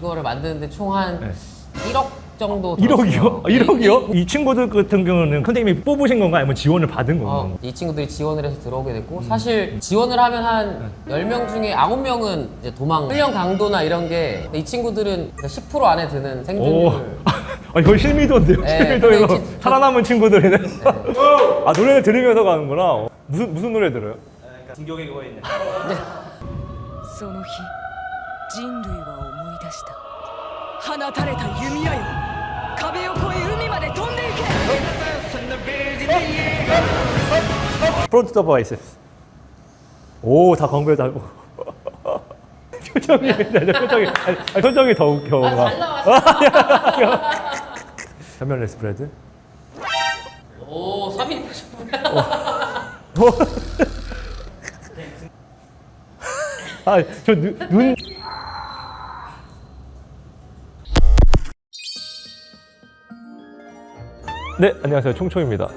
이거를 만드는데 총 한 네. 1억 정도 1억이요? 들었어요. 1억이요? 이 친구들 같은 경우는 선생님이 뽑으신 건가 아니면 지원을 받은 건가? 어, 이 친구들이 지원을 해서 들어오게 됐고 사실 지원을 하면 한 10명 중에 9명은 이제 도망 훈련 강도나 이런 게 이 친구들은 10% 안에 드는 오. 생존율 아, 거의 실미도인데요? 네, 실미도에서 근데 이제- 살아남은 친구들이네. 아, 노래를 들으면서 가는구나. 어. 무슨, 무슨 노래 들어요? その日人類は 思い出した放たれた弓矢よ壁を越え海まで飛んでいけ 프론트 더 바이스. 오, 다 건배 다. 표정이, 네, 표정이, 아니, 아니, 표정이 더 웃겨. 막. 현면 레스프레드? 오 3인 아, 저 눈, 눈. 네, 안녕하세요. 총총입니다.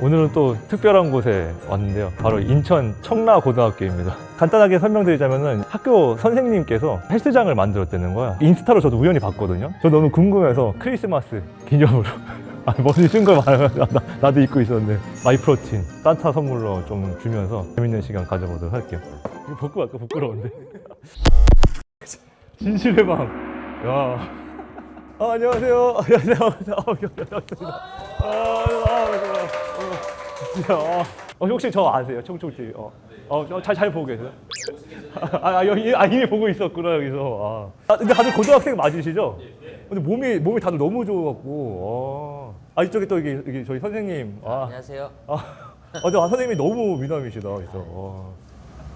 오늘은 또 특별한 곳에 왔는데요. 바로 인천 청라고등학교입니다. 간단하게 설명드리자면은 학교 선생님께서 헬스장을 만들었다는 거야. 인스타로 저도 우연히 봤거든요. 저 너무 궁금해서 크리스마스 기념으로. 아, 머리 쓴걸 말하면 나- 나도 입고 있었는데. 마이프로틴, 산타 선물로 좀 주면서 재밌는 시간 가져보도록 할게요. 이거 벗고 갈까? 부끄러운데. 진실의 방. 야. 아, 안녕하세요. 안녕하세요. 아, 반갑습니다. 아, 아, 아. 아. 어, 혹시 저 아세요? 청총TV. 어. 어, 잘, 잘 보고 계세요? 아, 아, 여기, 아, 이미 보고 있었구나, 여기서. 아. 아, 근데 다들 고등학생 맞으시죠? 근데 몸이, 몸이 다들 너무 좋아갖고. 아, 아 이쪽에 또 여기 저희 선생님. 아, 안녕하세요 아, 어, 근데 선생님이 너무 미남이시다. 그래서.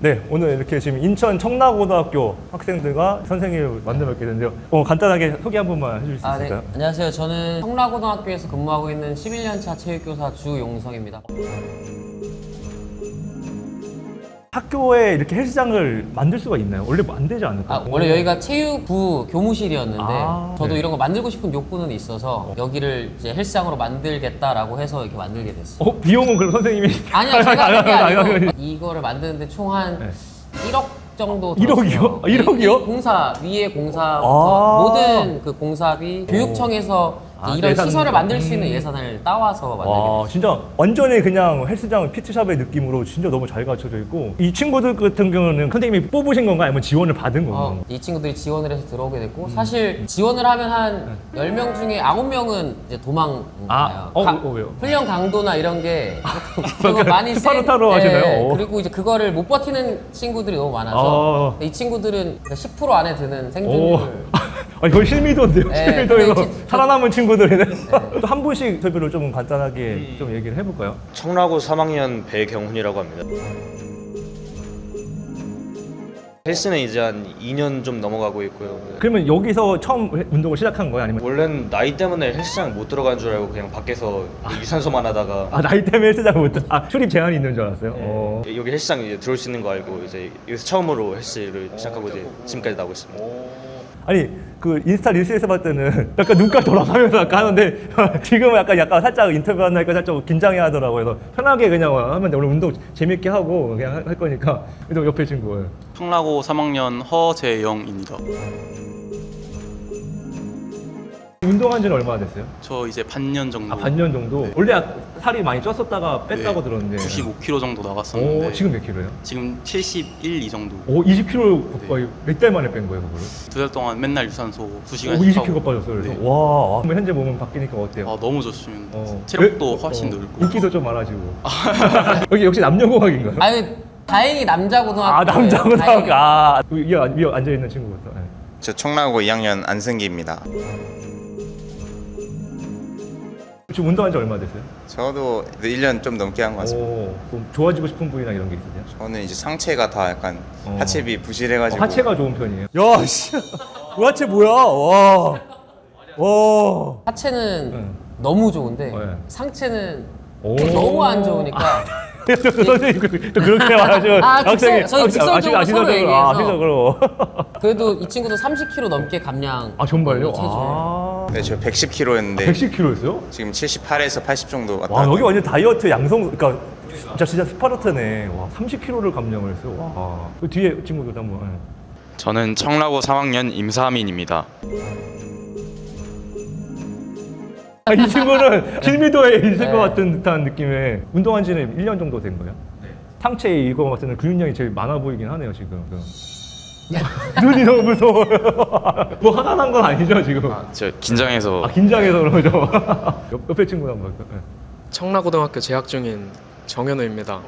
어. 네, 오늘 이렇게 지금 인천 청라고등학교 학생들과 선생님을 만나 뵙게 됐는데요. 어, 간단하게 소개 한 번만 해주실 수 아, 네. 있을까요? 안녕하세요 저는 청라고등학교에서 근무하고 있는 11년차 체육교사 주용성입니다 학교에 이렇게 헬스장을 만들 수가 있나요? 원래 뭐안 되지 않을까? 아, 원래 여기가 체육부 교무실이었는데 아, 저도 네. 이런 거 만들고 싶은 욕구는 있어서 여기를 이제 헬스장으로 만들겠다라고 해서 이렇게 만들게 됐어요. 어, 비용은 그럼 선생님이 아니요, 제가 한게 아니, 아니, 아니고 아니. 이거를 만드는데 총한 네. 1억 정도 1억 이요? 들었어요. 1억 이요? 이 공사 위에 공사 아. 모든 그 공사비 교육청에서 아, 이런 예산- 시설을 만들 수 있는 음. 예산을 따와서 만들게 와 됐어요. 진짜 완전히 그냥 헬스장 피트샵의 느낌으로 진짜 너무 잘 갖춰져 있고 이 친구들 같은 경우는 선생님이 뽑으신 건가 아니면 지원을 받은 건가? 어, 이 친구들이 지원을 해서 들어오게 됐고 사실 지원을 하면 한 10명 중에 9명은 이제 도망 네. 아, 가요. 어, 가- 어, 왜요? 훈련 강도나 이런 게 조금 많이 스파르타로 센- 하시나요? 네, 어. 그리고 이제 그거를 못 버티는 친구들이 너무 많아서 아. 이 친구들은 10% 안에 드는 오, 생존율 아 거의 실미도인데요. 네, 실미도에서 근데 지- 살아남은 친구들이네. 또한 분씩 인터뷰를 좀 간단하게 좀 얘기를 해볼까요? 청라고 3학년 배경훈이라고 합니다. 헬스는 이제 한 2년 좀 넘어가고 있고요. 그러면 여기서 처음 해- 운동을 시작한 거예요? 아니면 원래는 나이 때문에 헬스장 못 들어간 줄 알고 그냥 밖에서 유산소만 하다가 아 나이 때문에 헬스장 못 들- 아 출입 제한이 있는 줄 알았어요. 어. 여기 헬스장 이제 들어올 수 있는 거 알고 이제 여기서 처음으로 헬스를 시작하고 이제 지금까지 나오고 있습니다. 아니 그 인스타 릴스에서 봤을 때는 약간 눈깔 돌아가면서 약간 하는데 지금은 약간 약간 살짝 인터뷰 하니까 살짝 긴장해 하더라고요. 그래서 편하게 그냥 하면 돼. 오늘 운동 재밌게 하고 그냥 할- 할 거니까 그래서 옆에 친구 청라고 3학년 허재영입니다. 운동한 지는 얼마나 됐어요? 저 이제 반년 정도 아 반년 정도. 원래 살이 많이 쪘었다가 뺐다고 네, 들었는데. 95kg 정도 나갔었는데 오 지금 몇 킬로예요? 지금 71, 이 정도 오 20kg 거의 몇 달 만에 뺀 거예요 그거를? 두 달 동안 맨날 유산소 오 2시간씩 20kg 빠졌어요. 그래서 네. 와 그럼 현재 몸은 바뀌니까 어때요? 아 너무 좋습니다. 어. 체력도 그- 훨씬 어, 늘고 인기도 좀 많아지고. 여기 역시 남녀공학인가요? 아니 다행히 남자 고등학교 아 남자고등학교 아 위에, 위에 앉아 있는 친구부터. 네. 저 청라고 2학년 안승기입니다. 지금 운동한 지 얼마 됐어요? 저도 1년 좀 넘게 한 것 같습니다. 오, 그럼 좋아지고 싶은 부위나 이런 게 있으세요? 저는 이제 상체가 다 약간 어. 하체비 부실해가지고 하체가 좋은 편이에요. 야, 씨. 그 하체 뭐야? 와. 와. 하체는 네. 너무 좋은데 네. 상체는 오. 너무 안 좋으니까 선생님 그- 또 그렇게 말하시면 아, 학생이 직설- 저희 아, 직설적으로 서로 아시적으로, 얘기해서. 아, 아시적으로. 그래도 이 친구도 30kg 넘게 감량 아 정말요? 체중. 아. 네, 저 110kg였는데 110kg였어요? 지금 78에서 80 정도 왔다 와 갔다 여기 완전 다이어트 양성 그러니까 진짜 진짜 스파르타네. 와 30kg를 감량을 했어요. 와. 그 뒤에 친구들 한번. 예. 저는 청라고 3학년 임사민입니다. 아, 이 친구는 실미도에 있을 네. 것 같은 듯한 느낌의 운동한 지는 1년 정도 된 거예요? 상체 이거 같은 근육량이 제일 많아 보이긴 하네요 지금 눈이 너무 무서워요 뭐 화가 난 건 아니죠 지금 아, 저 긴장해서 긴장해서 그러죠 옆, 옆에 친구 한번 볼까요? 네. 청라고등학교 재학 중인 정현우입니다.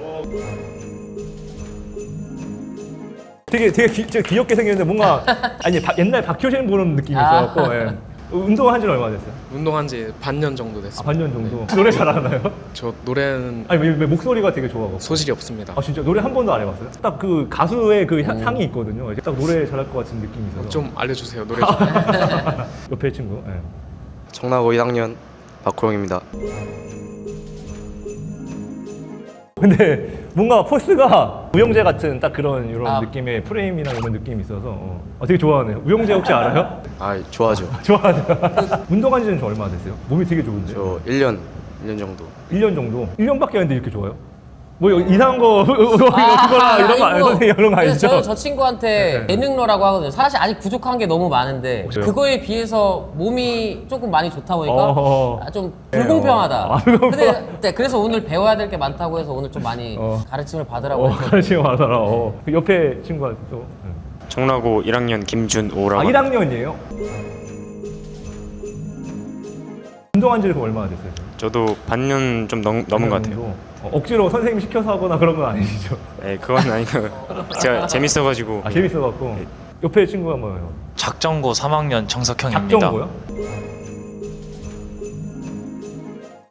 되게 되게 귀, 되게 귀엽게 생겼는데 뭔가 아니 바- 옛날 박효신 보는 느낌이 아. 있어갖고 예. 운동한 지는 얼마 됐어요? 운동한 지 반년 정도 아, 됐습니다. 반년 정도 노래 잘하나요? 저 노래는 아니 왜, 왜 목소리가 되게 좋아갖고 소질이 없습니다. 아 진짜 노래 한 번도 안 해봤어요? 딱 그 가수의 그 향- 향이 있거든요. 이제 딱 노래 잘할 것 같은 느낌이 있어서. 좀 알려주세요 노래 좀. 옆에 친구. 예. 청라고 1학년 박호영입니다. 근데 뭔가 포스가 우영재 같은 딱 그런 이런 아. 느낌의 프레임이나 이런 느낌이 있어서 어. 어, 되게 좋아하네요. 우영재 혹시 알아요? 아 좋아하죠. 좋아하네요. 운동한 지는 좀 얼마 됐어요? 몸이 되게 좋은데. 1년 1년 정도. 1년 정도? 1년밖에 안 했는데 이렇게 좋아요? 뭐 이상한 거 그거나 이런 거 아니죠? 선생님 이런 거 그래서 아니죠? 저는 저 친구한테 네. 예능러라고 하거든요. 사실 아직 부족한 게 너무 많은데 그래요? 그거에 비해서 몸이 조금 많이 좋다 보니까 어허. 아, 좀 네, 불공평하다. 어. 아, 불공평- 근데 네, 그래서 오늘 배워야 될 게 많다고 해서 오늘 좀 많이 어. 가르침을 받으라고 어, 해서 관심 많아라. 어. 그 옆에 친구한테 또. 응. 청라고 1학년 김준오라고 아, 합니다. 1학년이에요? 운동한 그럼 얼마나 됐어요? 저도 반년 좀 넘, 넘은 것 같아요. 어, 억지로 선생님 시켜서 하거나 그런 건 아니시죠? 네, 그건 아니고 제가 재밌어가지고 아, 재밌어갖고. 옆에 친구 한번 해요. 작정고 3학년 정석형입니다. 작정고요?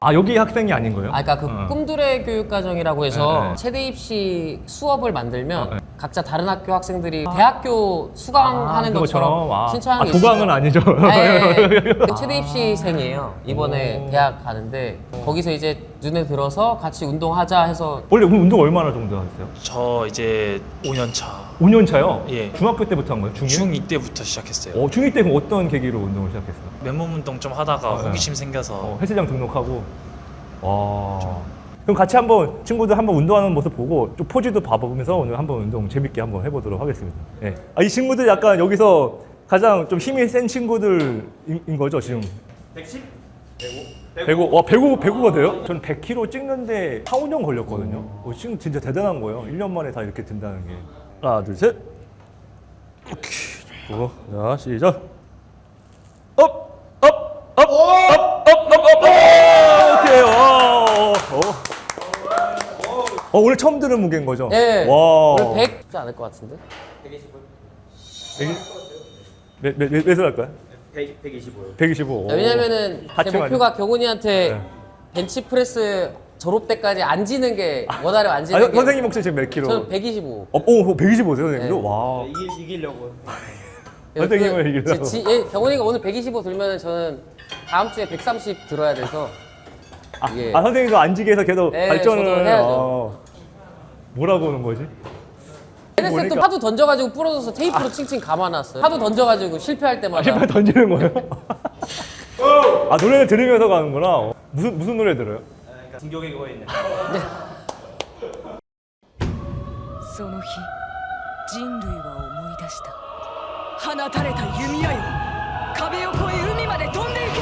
아, 여기 학생이 아닌 거예요? 아, 그러니까 그 어. 꿈들의 교육과정이라고 해서 네, 네. 최대 입시 수업을 만들면 네. 각자 다른 학교 학생들이 대학교 수강하는 아, 것처럼? 아, 신청하는 아, 게 도강은 있어요. 아니죠? 아, 예, 예. 그 최대 입시생이에요. 이번에 오. 대학 가는데 거기서 이제 눈에 들어서 같이 운동하자 해서 원래 운동 얼마나 정도 하셨어요? 저 이제 5년 차 5년 차요? 예. 중학교 때부터 한 거예요? 중2? 중2 때부터 시작했어요. 어, 중2 때 그럼 어떤 계기로 운동을 시작했어요? 맨몸 운동 좀 하다가 어, 네. 호기심 생겨서 어, 헬스장 등록하고. 와. 그럼 같이 한번 친구들 한번 운동하는 모습 보고 좀 포즈도 봐보면서 오늘 한번 운동 재밌게 한번 해보도록 하겠습니다. 예. 아, 이 친구들 약간 여기서 가장 좀 힘이 센 친구들인 인 거죠 지금? 110? 105? 105. 와 105, 105가 돼요? 저는 100kg 찍는데 4, 5년 걸렸거든요. 어, 지금 진짜 대단한 거예요. 1년 만에 다 이렇게 된다는 게. 하나 둘 셋. 오케이. 어, 자 시작. 업! 업! 업! 업! 업! 업! 업! 오케이. 와. 어. 어, 오늘 처음 들은 무게인 거죠? 예. 와. 오늘 100지 않을 것 같은데? 몇, 몇, 몇, 몇을 할까요? 100, 125요. 125. 왜냐면은 제 같이 목표가 경훈이한테 네. 벤치프레스 졸업 때까지 안 지는 게 원활히 안 아, 지는 선- 게 선생님 혹시 지금 몇 킬로? 저는 125. 어, 오, 125세요, 선생님도? 네. 와. 그- 선생님을 이기려고. 지- 지- 예, 경훈이가 오늘 125 들면은 저는 다음 주에 130 들어야 돼서 이게 아, 선생님도 앉게 해서 계속 네, 발전을 저도 해야죠. 어. 뭐라고 하는 거지? 헤드셋도 보니까- 하도 던져가지고 부러져서 테이프로 칭칭 감아놨어요. 하도 던져가지고 실패할 때마다. 아, 신발 던지는 거예요? 아, 노래를 들으면서 가는구나. 어. 무슨, 무슨 노래 들어요? その日人類は思い出した放たれた弓矢よ壁を越え海まで飛んでいけ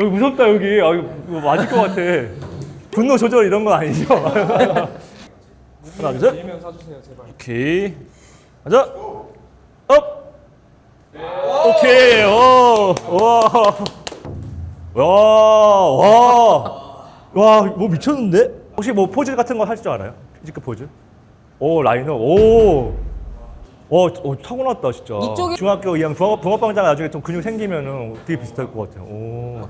여기 무섭다, 여기. 아, 이거 이거 맞을 것 같아. 분노 조절 이런 건 아니죠? 하나, 둘, 셋. 이명 사주세요, 제발. 오케이. 가자. 업. 오케이. 오. 와. 와. 와. 와, 뭐 미쳤는데? 혹시 뭐 포즈 같은 거 할 줄 알아요? 피지크 포즈? 오, 라인업. 오. 와, 어, 타고났다 진짜. 이쪽이- 중학교 2학년 붕어, 붕어빵장 나중에 좀 근육 생기면은 되게 비슷할 것 같아요. 오.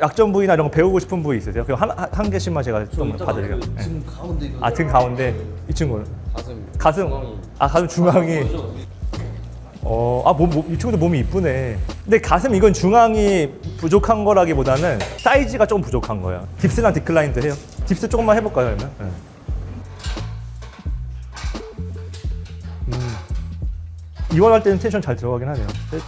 약점 부위나 이런 거 배우고 싶은 부위 있으세요? 그럼 한, 한, 한 개씩만 제가 좀 봐드릴게요. 네. 가운데 아, 등 가운데 이 친구는 가슴. 가슴. 아, 가슴 중앙이. 어, 아, 몸, 몸, 이 친구도 몸이 이쁘네. 근데 가슴 이건 중앙이 부족한 거라기보다는 사이즈가 조금 부족한 거야. 딥스랑 디클라인도 해요. 딥스 조금만 해볼까요, 그러면? 네. 이완할 때는 텐션 잘 들어가긴 하네요. 셋.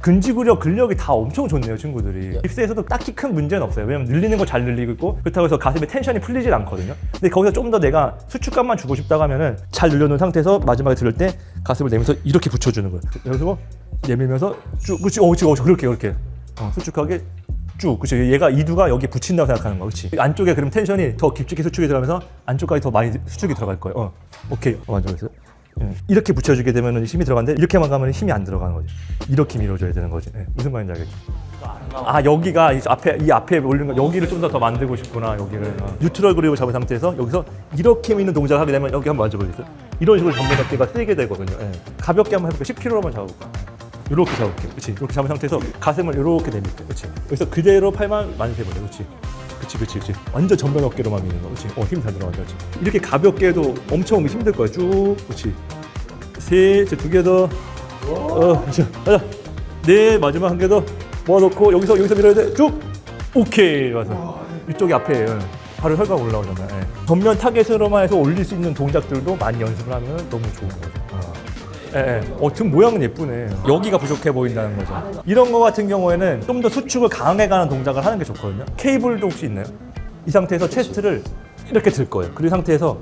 근지구력 근력이 다 엄청 좋네요 친구들이. 깁스에서도 딱히 큰 문제는 없어요. 왜냐면 늘리는 거 잘 늘리고 있고 그렇다고 해서 가슴에 텐션이 풀리질 않거든요. 근데 거기서 좀 더 내가 수축감만 주고 싶다고 하면은 잘 늘려놓은 상태에서 마지막에 들을 때 가슴을 내면서 이렇게 붙여주는 거예요. 여기서 내밀면서 쭉 그렇지. 어 그렇지. 어, 그렇게 그렇게. 어, 수축하게 쭉 그렇지. 얘가 이두가 여기 붙인다고 생각하는 거야 그렇지. 안쪽에 그럼 텐션이 더 깊게 수축이 들어가면서 안쪽까지 더 많이 수축이 들어갈 거예요. 어 오케이. 어, 완전 그래서 예. 이렇게 붙여주게 되면 힘이 들어가는데 이렇게만 가면 힘이 안 들어가는 거지 이렇게 밀어줘야 되는 거지. 예. 무슨 말인지 알겠지 아 여기가 이 앞에 이 앞에 올린 거 여기를 좀 더 더 만들고 싶구나 여기를. 어. 뉴트럴 그립을 잡은 상태에서 여기서 이렇게 미는 동작을 하게 되면 여기 한번 만져보겠어요? 이런 식으로 전면 어깨가 쓰게 되거든요. 예. 가볍게 한번 해볼게요. 10kg로만 잡아볼까 이렇게 잡을게요. 그렇지 이렇게 잡은 상태에서 가슴을 이렇게 내밀게요. 그렇지 여기서 그대로 팔만 만세보자 그렇지 그치 그치 그치. 완전 전면 어깨로만 미는 거. 그치? 어힘 잘 들어간다 그치? 이렇게 가볍게 해도 엄청 힘들 거야. 쭉 그치? 셋두개더. 어, 그치? 가자. 네 마지막 한 개 더 모아놓고 여기서 여기서 밀어야 돼쭉. 오케이. 맞아 이쪽이 앞에 예. 바로 혈관 올라오잖아 예. 전면 타겟으로만 해서 올릴 수 있는 동작들도 많이 연습을 하면 너무 좋은 거죠. 어. 예, 예. 어, 등 모양은 예쁘네. 여기가 부족해 보인다는 거죠. 이런 거 같은 경우에는 좀 더 수축을 강해가는 동작을 하는 게 좋거든요. 케이블도 혹시 있나요? 이 상태에서 체스트를 이렇게 들 거예요. 그 상태에서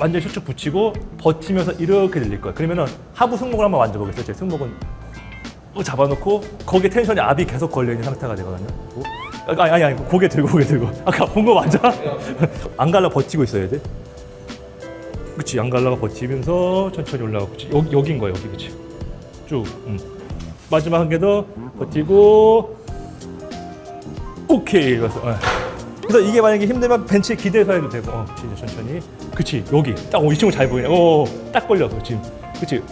완전히 수축 붙이고 버티면서 이렇게 늘릴 거예요. 그러면은 하부 승모근 한번 만져보겠어요. 제 승모근 어, 잡아놓고 거기에 텐션이 압이 계속 걸려있는 상태가 되거든요. 어? 아니, 아니, 아니, 고개 들고, 고개 들고. 아까 본 거 맞아? 안 갈라 버티고 있어야 돼. 그치 안 갈라가 버티면서 천천히 올라가고 그치 여기 여긴 거야 여기 그치? 쭉 음. 마지막 한 개 더 버티고. 오케이. 그래서 어. 그래서 이게 만약에 힘들면 벤치에 기대서 해도 되고. 어, 그치 이제 천천히. 그치 여기. 딱 이 친구 잘 보이네. 오딱 걸려 그치 그치?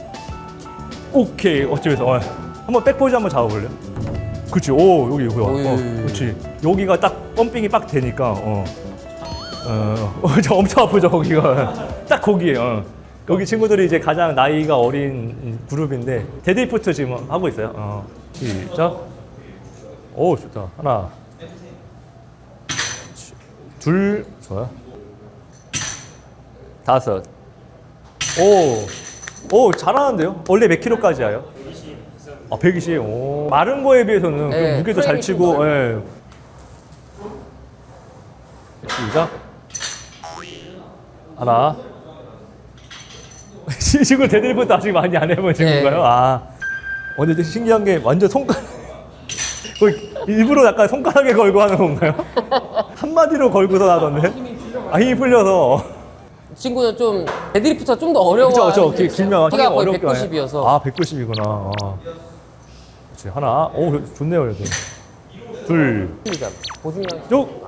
오케이. 어찌면서 어. 한번 백포즈 한번 잡아볼래 그치? 오 여기 여기 와. 어, 그치. 여기가 딱 펌핑이 빡 되니까 어. 어, 어, 저 엄청 아프죠 거기가 딱 거기에요. 어. 여기 친구들이 이제 가장 나이가 어린 그룹인데 데드리프트 지금 하고 있어요. 어. 시작. 오 좋다. 하나, 둘, 좋아요. 다섯. 오, 오 잘하는데요. 원래 몇 킬로까지 해요? 아 120. 오. 마른 거에 비해서는 그 네, 무게도 잘 치고. 좀 예. 시작. 하나. 지금 데드리프트 아직 많이 안 해본 친구인가요? 네. 아. 어, 근데 이제 신기한 게 완전 손가락. 거의 일부러 약간 손가락에 걸고 하는 건가요? 한마디로 걸고서 하던데? 아, 힘이 풀려서. 친구는 좀 데드리프트가 좀 더 어려워. 그쵸, 그쵸. 기- 길면 키가 거의 어렵게 190이어서. 아, 190이구나. 아. 그렇지. 하나. 오, 좋네요, 그래도. 둘. 보중량 쭉.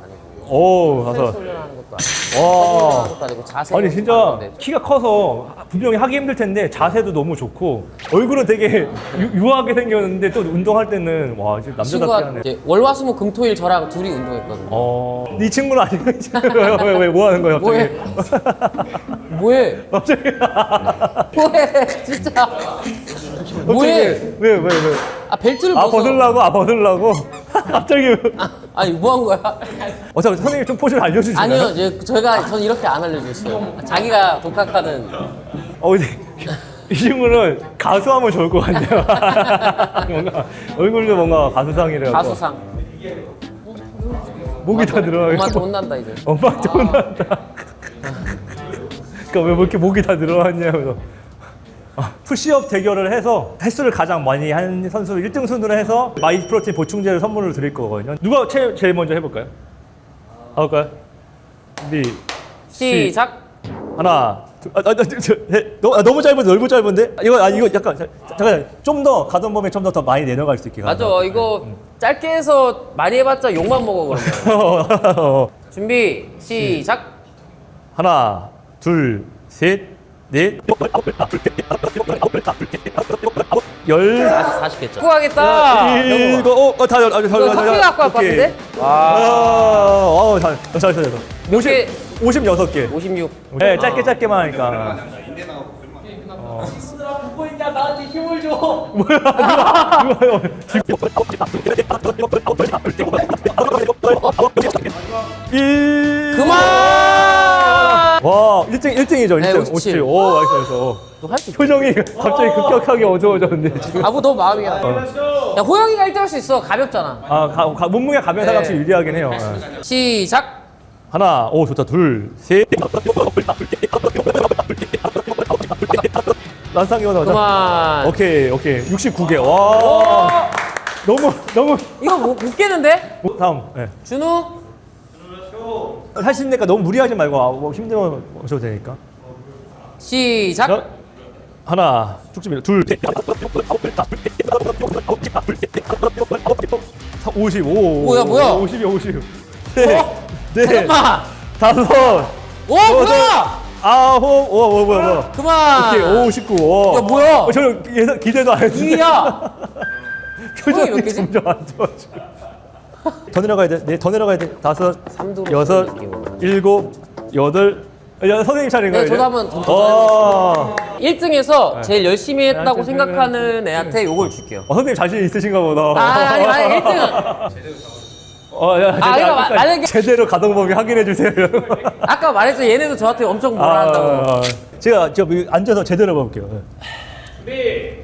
오. 훈련하는 것도 아니고. 와. 것도 아니고 자세. 아니 진짜 키가 커서 분명히 하기 힘들 텐데 자세도 너무 좋고 얼굴은 되게 유, 하게 생겼는데 또 운동할 때는 와 이제 남자답게 친구가 하네. 이제 월화수목 금토일 저랑 둘이 운동했거든요. 어, 이 친구는 아니고 왜왜뭐 하는 거야 갑자기? 뭐해? 뭐해? 갑자기 뭐해? 진짜. 뭐해? 왜왜 왜? 왜? 아 벨트를 아 벗어. 벗으려고 아 벗으려고 갑자기 아니 뭐 한 거야? 어차피 선생님 좀 포즈를 알려주시나요? 아니요, 이제 저희가 전 이렇게 안 알려줬어요. 자기가 독학하는 어 근데 이 친구는 가수하면 좋을 것 같네요. 뭔가 얼굴도 뭔가 가수상이라고. 가수상. 목이 다 들어가. 엄마한테 혼난다 이제. 엄마한테 혼난다. 그러니까 왜 이렇게 목이 다 늘어났냐면서 아, 푸시업 대결을 해서 횟수를 가장 많이 한 선수를 1등 순으로 해서 마이 프로틴 보충제를 선물로 드릴 거거든요. 누가 제, 제일 먼저 해볼까요? 해볼까요? 준비 시작. 하나 둘, 아, 아, 아, 저, 저, 해. 너무, 아, 너무 짧은데 너무 짧은데 아, 이거 아 이거 약간 자, 잠깐 좀 더 가던 범위 좀더 더 많이 내려갈 수 있게 맞아, 가자. 이거 짧게 해서 많이 해봤자 욕만 먹어 그러면. 준비 시작. 하나 둘 셋 넷 열 40, 40개죠. 축구하겠다. 이거 어, 어, 다, 열, 아, 다, 이거 학교 갖고 할것 같은데? 아, 어, 잘, 잘, 잘, 잘. 몇 개? 50, 56개. 56. 네, 짧게 짧게만 하니까. 뭐야, 누가, 누가, 일. 그만! 와 1등 1등이죠. 1등. 네, 57. 오, 나이스 나이스. 어. 표정이 갑자기 급격하게 어두워졌는데 지금. 아뭐 너 마음이야. 야 호영이가 1등 할 수 있어. 가볍잖아. 아, 가, 가, 몸무게 가면 네. 확실히 유리하긴 해요. 예. 시작. 하나, 오 좋다. 둘, 셋. 난상이 하나. 그만. 오케이, 오케이. 69개. 와. 너무 너무 이거 못, 못 깨는데? 다음. 예. 준우. 할 수 있으니까 너무 무리하지 말고 아, 뭐 힘들면 오셔도 되니까. 시작. 자, 하나, 쭉집니다. 둘, 셋, 55. 뭐야, 뭐야? 52, 50. 네, 어? 네, 잠깐만. 다섯, 오 여덟, 뭐야? 아홉, 오, 뭐, 뭐야, 뭐야. 그만. 오케이, 59. 오. 야, 뭐야? 어, 저는 예상, 기대도 안 했는데. 2위야. 표정이 몇 개지? 점점 안 좋아지고. 더 내려가야 돼. 네, 더 내려가야 돼. 다섯, 삼두로 여섯, 쓰는 느낌으로. 일곱, 여덟. 야, 선생님 차례인가요? 네, 저도? 한번 더- 어. 1등에서 제일 열심히 했다고 네, 생각하는 애한테 요걸 줄게요. 어, 선생님 자신 있으신가 보다. 아, 아니, 아니, 1등은. 어, 야, 아, 이거 마- 만약에- 제대로 가동범위 확인해 주세요. 아까 말했죠. 얘네도 저한테 엄청 뭐라 한다고. 아, 제가 저 여기 앉아서 제대로 해볼게요. 준비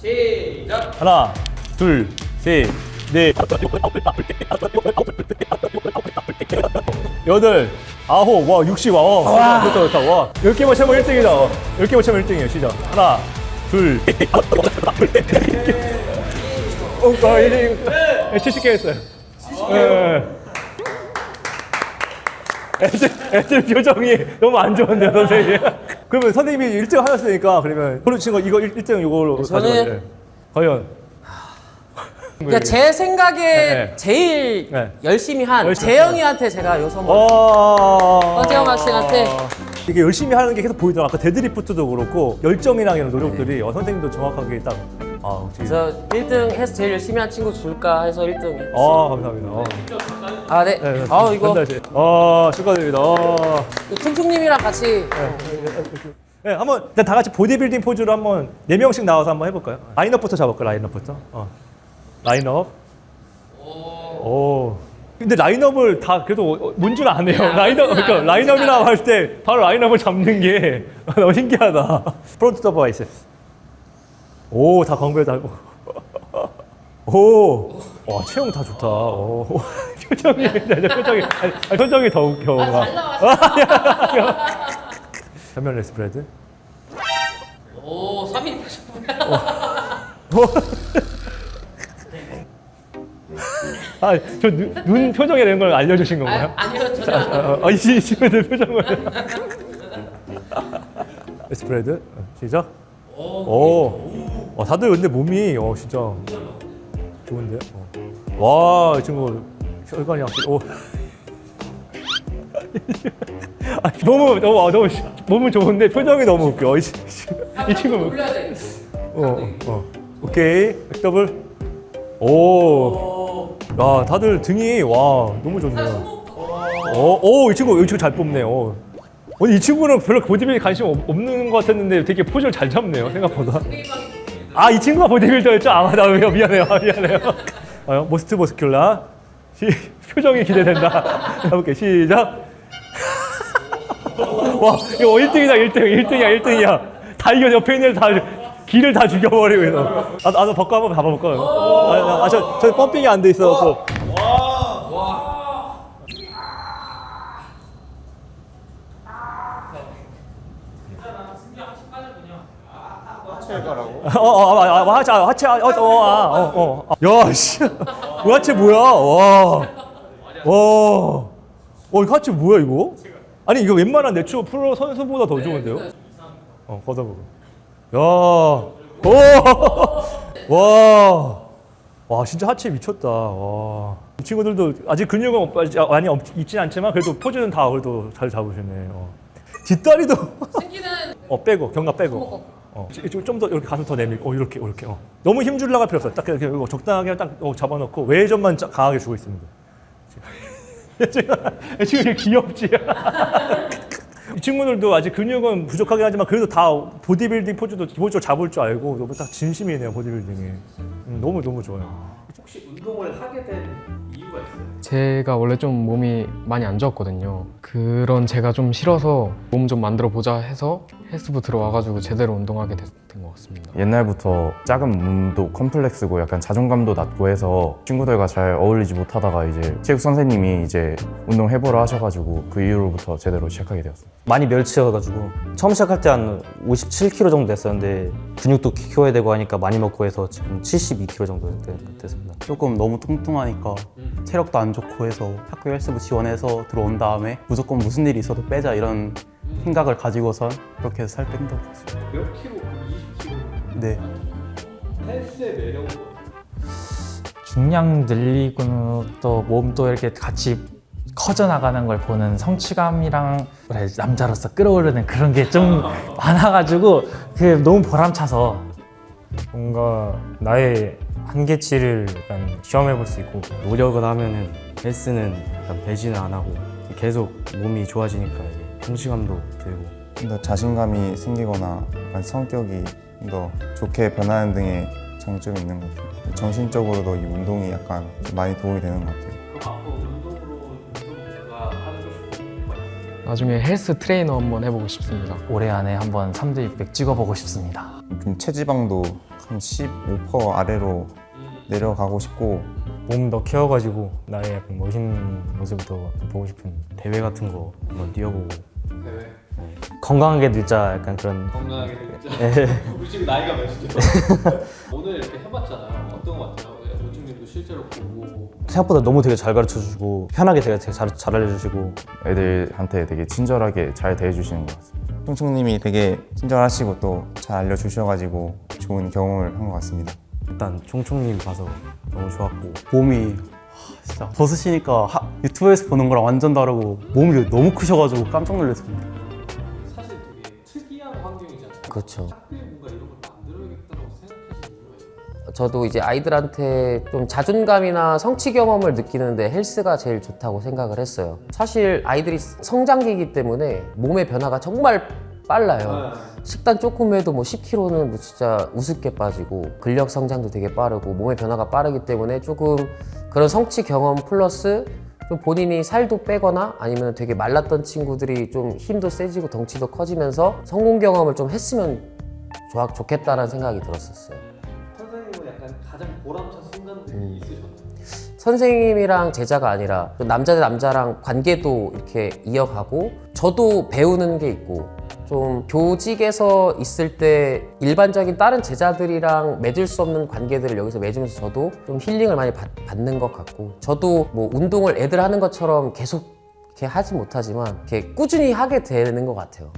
시작. 하나, 둘, 셋, 넷, 여덟, 아홉, 와, 육십, 와, 와, 좋다, 좋다, 와, 열 개만 채면 1등이다. 어. 열 개만 채면 1등이에요. 시작. 하나, 둘, 어, 아, 이제 70개 했어요. 예. 애들, 애들 표정이 너무 안 좋은데요, 선생님. 그러면 선생님이 1등 하셨으니까, 그러면, 그런 친구 이거 1, 등 이걸로 저는- 가져가세요. 과연. 그러니까 제 생각에 네. 제일 네. 열심히 한 열심히 재영이한테 제가 요 선물. 어... 허재영 학생한테 이게 열심히 하는 게 계속 보이더라고요. 아까 데드리프트도 그렇고, 열정이랑 이런 노력들이 어, 선생님도 정확하게 딱, 아, 되게. 그래서 1등 해서 제일 열심히 한 친구 줄까 해서 1등. 아, 감사합니다. 어. 아, 네. 네, 네. 아, 이거 전달제. 아, 축하드립니다. 아. 퉁퉁님이랑 같이 네, 한번 일단 다 같이 보디빌딩 포즈로 한번 네 명씩 나와서 한번 해볼까요? 라인업부터 잡을까 라인업부터. 어. 라인업. 오. 근데 라인업을 다 그래도 어, 뭔줄 아네요. 라인업 그러니까 라인업이라고 할때 바로 라인업을 잡는 게 너무 신기하다. 프론트 더블 바이셉. 오, 다 건배하고. 오, 와 체형 다 좋다. 오, 표정이, 표정이, 아니, 표정이 더 웃겨. 뭔가. 전면 레스프레드. 오, 3위 아, 저 눈 표정에 이런 걸 알려주신 건가요? 아 니요, 전혀 안 아, 아, 이이 친구들 표정을. 스프레드 어, 시작. 오, 와 다들 근데 몸이 어 진짜 좋은데. 어. 와, 이 친구 혈관이 확실히. 오. 아, 너무 너무 아, 너무 시- 몸은 좋은데 표정이 너무 웃겨. 이, 친- 이 친구. 뭐- 올려야 돼. 어, 어. 오케이. 백더블. 오. 야, 다들 등이 와, 너무 좋네요. 어, 오, 이 친구, 이 친구 잘 뽑네요. 어. 아니, 이 친구는 별로 보디빌딩 관심 없- 없는 것 같았는데 되게 포즈를 잘 잡네요, 생각보다. 아, 이 친구가 보디빌더였죠? 아, 나 미- 미안해요, 아, 미안해요. 어, 모스트 모스큘라. 시, 표정이 기대된다. 해볼게, 시작. 와, 이거 1등이다, 1등, 1등이야, 1등이야. 다 이거 옆에 있는 애들 다 길을 다 죽여버리고 있어. 아, 나도 벗고 한번 가봐볼까요? 아, 아, 저, 저 펌핑이 안 돼 있어갖고. 어, 어, 아, 아, 하체, 아, 하체, 아, 어, 어, 아, 어, 어. 아. 야, 씨. 그 하체 뭐야? 와. 와. 어, 이 하체 뭐야, 이거? 아니, 이거 웬만한 내추럴 프로 선수보다 더 좋은데요? 어, 걷어보고. 야. 오. 와. 와, 진짜 하체 미쳤다. 와. 이 친구들도 아직 근육은 많이 없, 있진 않지만 그래도 포즈는 다 그래도 잘 잡으시네. 어. 뒷다리도 어 빼고 견갑 빼고 어좀더 이렇게 가슴 더 내밀고 어 이렇게 이렇게 어 너무 힘 주려고 할 필요 없어 딱 이렇게 이거 적당하게 딱 어, 잡아놓고 외전만 짜- 강하게 주고 있습니다 지금 지금 귀엽지 이 친구들도 아직 근육은 부족하긴 하지만 그래도 다 보디빌딩 포즈도 기본적으로 잡을 줄 알고 너무 딱 진심이네요 보디빌딩이. 음, 너무 너무 좋아요. 혹시 운동을 하게 된 이유가 제가 원래 좀 몸이 많이 안 좋았거든요. 그런 제가 좀 싫어서 몸 좀 만들어 보자 해서 헬스부 들어와가지고 제대로 운동하게 됐던 것 같습니다. 옛날부터 작은 몸도 컴플렉스고 약간 자존감도 낮고 해서 친구들과 잘 어울리지 못하다가 이제 체육 선생님이 이제 운동 해보라 하셔가지고 그 이후로부터 제대로 시작하게 되었습니다. 많이 멸치여가지고 처음 시작할 때 한 57kg 정도 됐었는데 근육도 키워야 되고 하니까 많이 먹고 해서 지금 72kg 정도 됐- 됐습니다. 조금 너무 뚱뚱하니까 체력도 안 좋고 해서 학교 헬스부 지원해서 들어온 다음에 무조건 무슨 일이 있어도 빼자 이런 생각을 가지고선 그렇게 해서 살뺀것 같습니다. 몇 킬로? 20킬로? 네. 헬스의 매력은 중량 늘리고 또 몸도 이렇게 같이 커져 나가는 걸 보는 성취감이랑 그래, 남자로서 끌어오르는 그런 게 좀 많아가지고 그 너무 보람차서 뭔가 나의 한계치를 약간 시험해 볼 수 있고 노력을 하면은 헬스는 약간 배신을 안 하고 계속 몸이 좋아지니까 이제 성취감도 들고 좀더 자신감이 생기거나 약간 성격이 좀더 좋게 변하는 등의 장점이 있는 것 같아요. 정신적으로도 이 운동이 약간 좀 많이 도움이 되는 것 같아요. 그럼 앞으로 운동으로 있어요? 나중에 헬스 트레이너 한번 해보고 싶습니다. 올해 안에 한번 3대 600 찍어보고 싶습니다. 좀 체지방도 한 15% 아래로 내려가고 싶고 몸 더 키워가지고 나의 약간 멋있는 모습을 더 보고 싶은 대회 같은 거 한번 뛰어보고 대회 건강하게 늙자 약간 그런 건강하게 되겠죠? 예. 우리 지금 나이가 몇이죠? 오늘 이렇게 해봤잖아요. 어떤 것 같아요? 로중님도 실제로 보고 생각보다 너무 되게 잘 가르쳐 주시고 편하게 되게 되게 잘, 잘 알려주시고 애들한테 되게 친절하게 잘 대해주시는 것 같습니다. 총총님이 되게 친절하시고 또 잘 알려주셔가지고 좋은 경험을 한 것 같습니다. 일단 총총님 봐서 너무 좋았고 몸이 하, 진짜 벗으시니까 하- 유튜브에서 보는 거랑 완전 다르고 몸이 너무 크셔가지고 깜짝 놀랐습니다. 사실 되게 특이한 환경이잖아요. 그렇죠. 학교에 뭔가 이런 걸 만들어야겠다고 생각하시는 이유가 있어요? 저도 이제 아이들한테 좀 자존감이나 성취 경험을 느끼는데 헬스가 제일 좋다고 생각을 했어요. 사실 아이들이 성장기이기 때문에 몸의 변화가 정말 빨라요. 식단 조금 해도 뭐 10kg는 뭐 진짜 우습게 빠지고 근력 성장도 되게 빠르고 몸의 변화가 빠르기 때문에 조금 그런 성취 경험 플러스 좀 본인이 살도 빼거나 아니면 되게 말랐던 친구들이 좀 힘도 세지고 덩치도 커지면서 성공 경험을 좀 했으면 좋아, 좋겠다라는 생각이 들었었어요. 선생님은 약간 가장 보람찬 순간들이 음. 있으셨나요? 선생님이랑 제자가 아니라 또 남자 대 남자랑 관계도 이렇게 이어가고 저도 배우는 게 있고 좀 교직에서 있을 때 일반적인 다른 제자들이랑 맺을 수 없는 관계들을 여기서 맺으면서 저도 좀 힐링을 많이 받, 받는 것 같고 저도 뭐 운동을 애들 하는 것처럼 계속 이렇게 하지 못하지만 이렇게 꾸준히 하게 되는 것 같아요.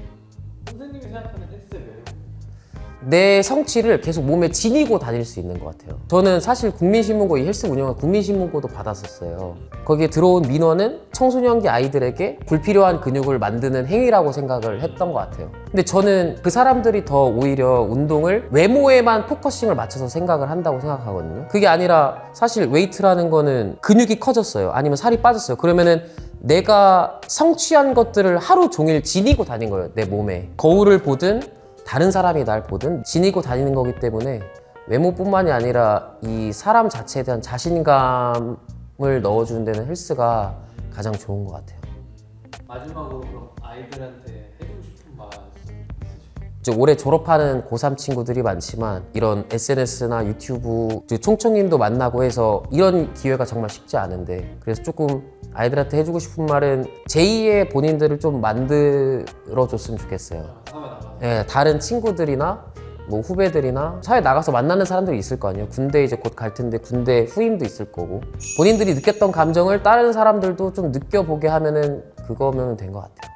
선생님이 생각하는 내 성취를 계속 몸에 지니고 다닐 수 있는 것 같아요. 저는 사실 국민신문고 이 헬스 운영한 국민신문고도 받았었어요. 거기에 들어온 민원은 청소년기 아이들에게 불필요한 근육을 만드는 행위라고 생각을 했던 것 같아요. 근데 저는 그 사람들이 더 오히려 운동을 외모에만 포커싱을 맞춰서 생각을 한다고 생각하거든요. 그게 아니라 사실 웨이트라는 거는 근육이 커졌어요. 아니면 살이 빠졌어요. 그러면은 내가 성취한 것들을 하루 종일 지니고 다닌 거예요. 내 몸에. 거울을 보든 다른 사람이 날 보든 지니고 다니는 거기 때문에 외모뿐만이 아니라 이 사람 자체에 대한 자신감을 넣어주는 데는 헬스가 가장 좋은 것 같아요. 마지막으로 그럼 아이들한테 해주고 싶은 있으실까요? 이제 올해 졸업하는 고3 친구들이 많지만 이런 SNS나 유튜브 그 총총님도 만나고 해서 이런 기회가 정말 쉽지 않은데 그래서 조금 아이들한테 해주고 싶은 말은 제2의 본인들을 좀 만들어 줬으면 좋겠어요. 예, 다른 친구들이나 뭐 후배들이나 사회 나가서 만나는 사람들이 있을 거 아니에요. 군대 이제 곧 갈 텐데 군대 후임도 있을 거고 본인들이 느꼈던 감정을 다른 사람들도 좀 느껴보게 하면은 그거면 된 것 같아요.